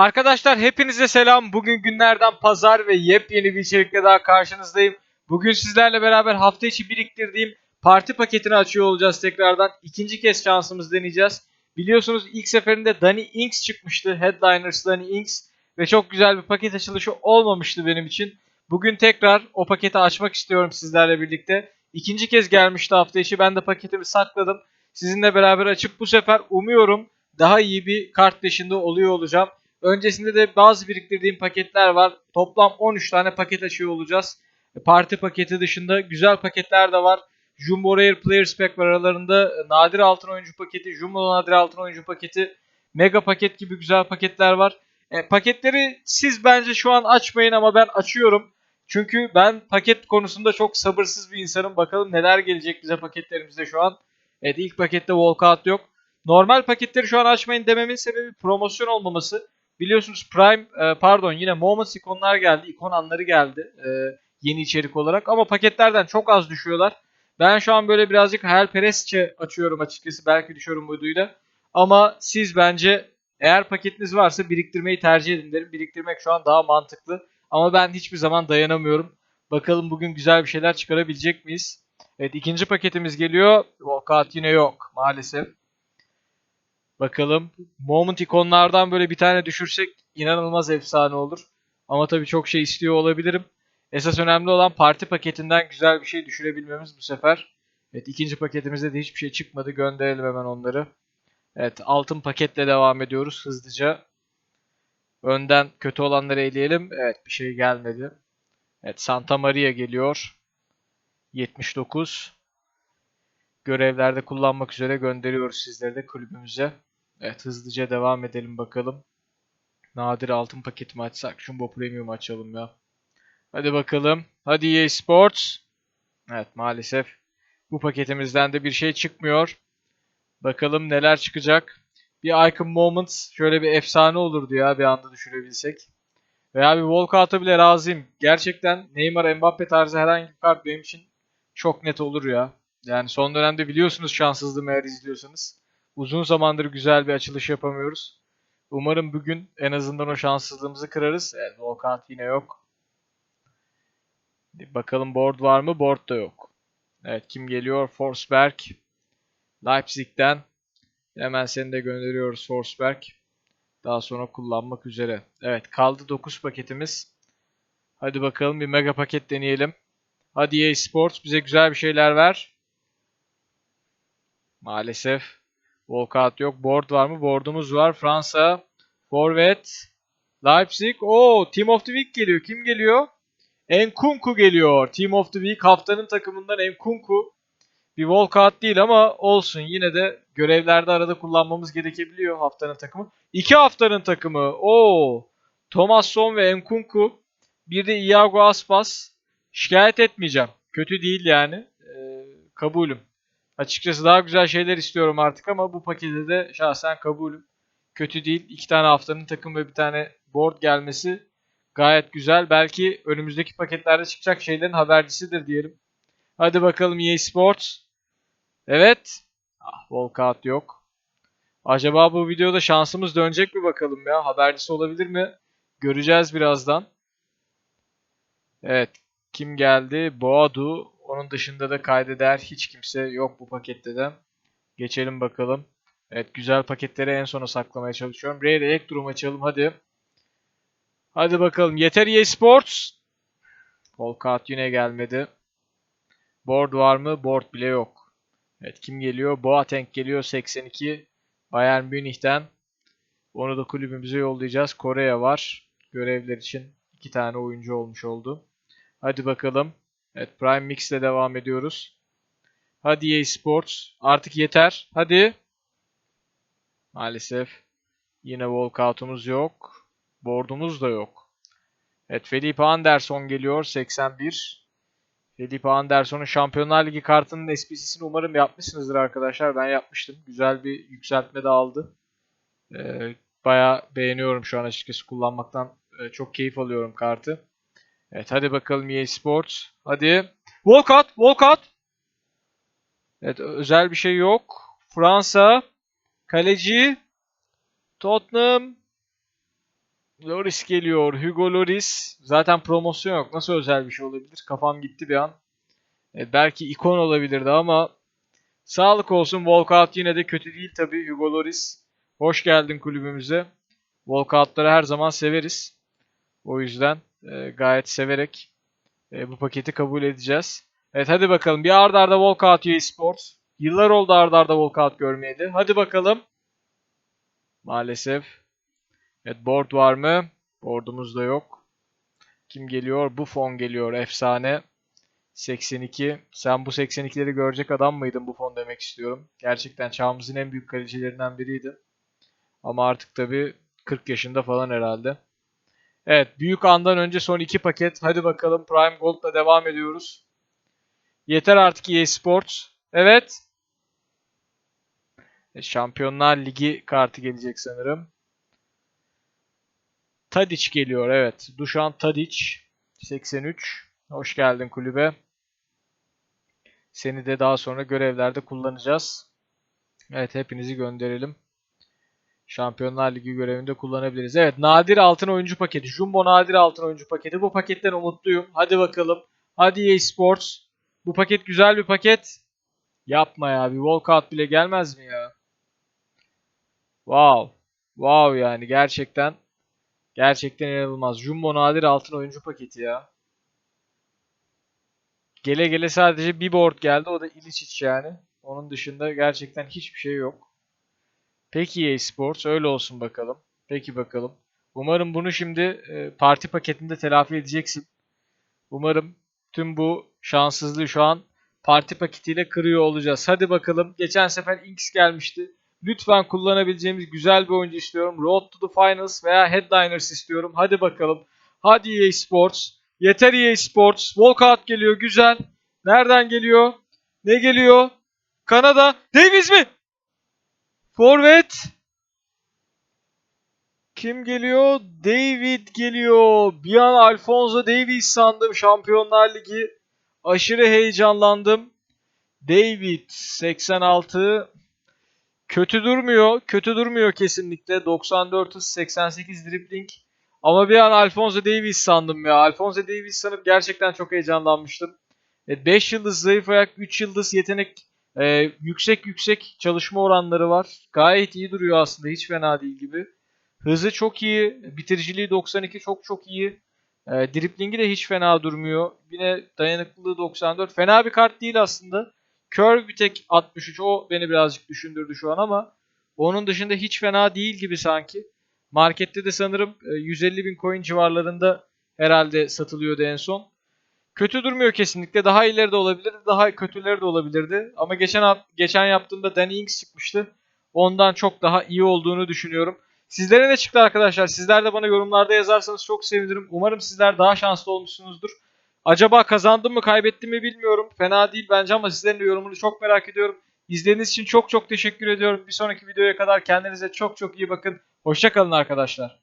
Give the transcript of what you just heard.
Arkadaşlar hepinize selam. Bugün günlerden pazar ve yepyeni bir içerikle daha karşınızdayım. Bugün sizlerle beraber hafta içi biriktirdiğim parti paketini açıyor olacağız tekrardan. İkinci kez şansımız deneyeceğiz. Biliyorsunuz ilk seferinde Danny Inks çıkmıştı. Headliners Danny Inks. Ve çok güzel bir paket açılışı olmamıştı benim için. Bugün tekrar o paketi açmak istiyorum sizlerle birlikte. İkinci kez gelmişti hafta içi. Ben de paketimi sakladım. Sizinle beraber açıp bu sefer umuyorum daha iyi bir kart peşinde oluyor olacağım. Öncesinde de bazı biriktirdiğim paketler var. Toplam 13 tane paket açıyor olacağız. E, Parti paketi dışında güzel paketler de var. Jumbo Rare Players Pack var aralarında. e, Nadir altın oyuncu paketi, Jumbo Nadir altın oyuncu paketi, Mega paket gibi güzel paketler var. E, paketleri siz bence şu an açmayın ama ben açıyorum. Çünkü ben paket konusunda çok sabırsız bir insanım. Bakalım neler gelecek bize paketlerimizde şu an. Evet ilk pakette walkout yok. Normal paketleri şu an açmayın dememin sebebi promosyon olmaması. Biliyorsunuz Prime e, pardon yine Moments ikonlar geldi. ikon anları geldi e, yeni içerik olarak. Ama paketlerden çok az düşüyorlar. Ben şu an böyle birazcık hayalperestçe açıyorum açıkçası. Belki düşüyorum bu videoyla. Ama siz bence eğer paketiniz varsa biriktirmeyi tercih edin derim. Biriktirmek şu an daha mantıklı. Ama ben hiçbir zaman dayanamıyorum. Bakalım bugün güzel bir şeyler çıkarabilecek miyiz? Evet ikinci paketimiz geliyor. Walkout yine yok maalesef. Bakalım. Moment ikonlardan böyle bir tane düşürsek inanılmaz efsane olur. Ama tabii çok şey istiyor olabilirim. Esas önemli olan parti paketinden güzel bir şey düşürebilmemiz bu sefer. Evet ikinci paketimizde de hiçbir şey çıkmadı. Gönderelim hemen onları. Evet altın paketle devam ediyoruz hızlıca. Önden kötü olanları eleyelim. Evet bir şey gelmedi. Evet Santa Maria geliyor. 79. Görevlerde kullanmak üzere gönderiyoruz sizleri de kulübümüze. Evet hızlıca devam edelim bakalım. Nadir altın paketi mi açsak? Jumbo Premium açalım ya. Hadi bakalım. Hadi EA Sports. Evet maalesef bu paketimizden de bir şey çıkmıyor. Bakalım neler çıkacak. Bir Icon Moments şöyle bir efsane olurdu ya bir anda düşürebilsek. Veya bir walkout'a bile razıyım. Gerçekten Neymar Mbappe tarzı herhangi bir kart benim için çok net olur ya. Yani son dönemde biliyorsunuz şanssızlığımı eğer izliyorsanız. Uzun zamandır güzel bir açılış yapamıyoruz. Umarım bugün en azından o şanssızlığımızı kırarız. Evet, walkout yine yok. Bakalım board var mı? Board da yok. Evet kim geliyor? Forsberg. Leipzig'ten. Hemen seni de gönderiyoruz Forsberg. Daha sonra kullanmak üzere. Evet kaldı 9 paketimiz. Hadi bakalım bir mega paket deneyelim. Hadi EA Sports bize güzel bir şeyler ver. Maalesef walkout yok. Board var mı? Board'umuz var. Fransa. Forvet. Leipzig. Oo, Team of the Week geliyor. Kim geliyor? Enkunku geliyor. Team of the Week haftanın takımından Enkunku. Bir walkout değil ama olsun. Yine de görevlerde arada kullanmamız gerekebiliyor haftanın takımı. İki haftanın takımı. Oo. Thomas Son ve Enkunku. Bir de Iago Aspas. Şikayet etmeyeceğim. Kötü değil yani. Ee, kabulüm. Açıkçası daha güzel şeyler istiyorum artık ama bu pakete de şahsen kabulüm. Kötü değil. İki tane haftanın takım ve bir tane board gelmesi gayet güzel. Belki önümüzdeki paketlerde çıkacak şeylerin habercisidir diyelim. Hadi bakalım EA Sports. Evet. Ah, walkout yok. Acaba bu videoda şansımız dönecek mi bakalım ya? Habercisi olabilir mi? Göreceğiz birazdan. Evet. Kim geldi? Boadu. Onun dışında da kaydeder hiç kimse yok bu pakette de. Geçelim bakalım. Evet güzel paketleri en sona saklamaya çalışıyorum. Rare Electrum açalım hadi. Hadi bakalım. Yeter EA Sports. Volkat yine gelmedi. Board var mı? Board bile yok. Evet kim geliyor? Boateng geliyor 82. Bayern Münih'ten. Onu da kulübümüze yollayacağız. Kore'ye var. Görevler için iki tane oyuncu olmuş oldu. Hadi bakalım. Evet Prime Mix ile devam ediyoruz. Hadi EA Sports. Artık yeter. Hadi. Maalesef. Yine walkout'umuz yok. Board'umuz da yok. Evet Felipe Anderson geliyor. 81. Felipe Anderson'un Şampiyonlar Ligi kartının SPC'sini umarım yapmışsınızdır arkadaşlar. Ben yapmıştım. Güzel bir yükseltme de aldı. Ee, bayağı beğeniyorum şu an açıkçası kullanmaktan. Ee, çok keyif alıyorum kartı. Evet hadi bakalım EA Sports. Hadi. Walkout, walkout. Evet özel bir şey yok. Fransa. Kaleci. Tottenham. Loris geliyor. Hugo Loris. Zaten promosyon yok. Nasıl özel bir şey olabilir? Kafam gitti bir an. E, belki ikon olabilirdi ama sağlık olsun. Walkout yine de kötü değil tabii. Hugo Loris. Hoş geldin kulübümüze. Walkout'ları her zaman severiz. O yüzden e, gayet severek e, bu paketi kabul edeceğiz. Evet hadi bakalım. Bir arda arda Walkout EA Sports. Yıllar oldu arda arda Walkout görmeyeli. Hadi bakalım. Maalesef. Evet board var mı? Board'umuz da yok. Kim geliyor? Buffon geliyor. Efsane. 82. Sen bu 82'leri görecek adam mıydın Buffon demek istiyorum. Gerçekten çağımızın en büyük kalecilerinden biriydi. Ama artık tabii 40 yaşında falan herhalde. Evet büyük andan önce son iki paket. Hadi bakalım Prime Gold'la devam ediyoruz. Yeter artık EA Sports. Evet. E, Şampiyonlar Ligi kartı gelecek sanırım. Tadic geliyor evet. Dušan Tadic 83. Hoş geldin kulübe. Seni de daha sonra görevlerde kullanacağız. Evet hepinizi gönderelim. Şampiyonlar Ligi görevinde kullanabiliriz. Evet nadir altın oyuncu paketi. Jumbo nadir altın oyuncu paketi. Bu paketten umutluyum. Hadi bakalım. Hadi EA Sports. Bu paket güzel bir paket. Yapma ya. Bir walkout bile gelmez mi ya? Wow. Wow yani gerçekten. Gerçekten inanılmaz. Jumbo nadir altın oyuncu paketi ya. Gele gele sadece bir board geldi. O da Ilicic yani. Onun dışında gerçekten hiçbir şey yok. Peki EA Sports öyle olsun bakalım. Peki bakalım. Umarım bunu şimdi e, parti paketinde telafi edeceksin. Umarım tüm bu şanssızlığı şu an parti paketiyle kırıyor olacağız. Hadi bakalım. Geçen sefer Inks gelmişti. Lütfen kullanabileceğimiz güzel bir oyuncu istiyorum. Road to the Finals veya Headliners istiyorum. Hadi bakalım. Hadi EA Sports. Yeter EA Sports. Walkout geliyor. Güzel. Nereden geliyor? Ne geliyor? Kanada. Davies mi? Forvet. Kim geliyor? David geliyor. Bir an Alfonso Davies sandım Şampiyonlar Ligi. Aşırı heyecanlandım. David 86 kötü durmuyor. Kötü durmuyor kesinlikle. 94 hız 88 dribbling. Ama bir an Alfonso Davies sandım ya. Alfonso Davies sanıp gerçekten çok heyecanlanmıştım. 5 yıldız zayıf ayak, 3 yıldız yetenek ee, yüksek yüksek çalışma oranları var. Gayet iyi duruyor aslında. Hiç fena değil gibi. Hızı çok iyi. Bitiriciliği 92 çok çok iyi. Ee, driplingi de hiç fena durmuyor. Yine dayanıklılığı 94. Fena bir kart değil aslında. Curve bir tek 63. O beni birazcık düşündürdü şu an ama onun dışında hiç fena değil gibi sanki. Markette de sanırım e, 150 bin coin civarlarında herhalde satılıyordu en son. Kötü durmuyor kesinlikle. Daha ileri de olabilirdi, daha kötüleri de olabilirdi. Ama geçen geçen yaptığımda Danny Ings çıkmıştı. Ondan çok daha iyi olduğunu düşünüyorum. Sizlere ne çıktı arkadaşlar? Sizler de bana yorumlarda yazarsanız çok sevinirim. Umarım sizler daha şanslı olmuşsunuzdur. Acaba kazandım mı kaybettim mi bilmiyorum. Fena değil bence ama sizlerin de yorumunu çok merak ediyorum. İzlediğiniz için çok çok teşekkür ediyorum. Bir sonraki videoya kadar kendinize çok çok iyi bakın. Hoşçakalın arkadaşlar.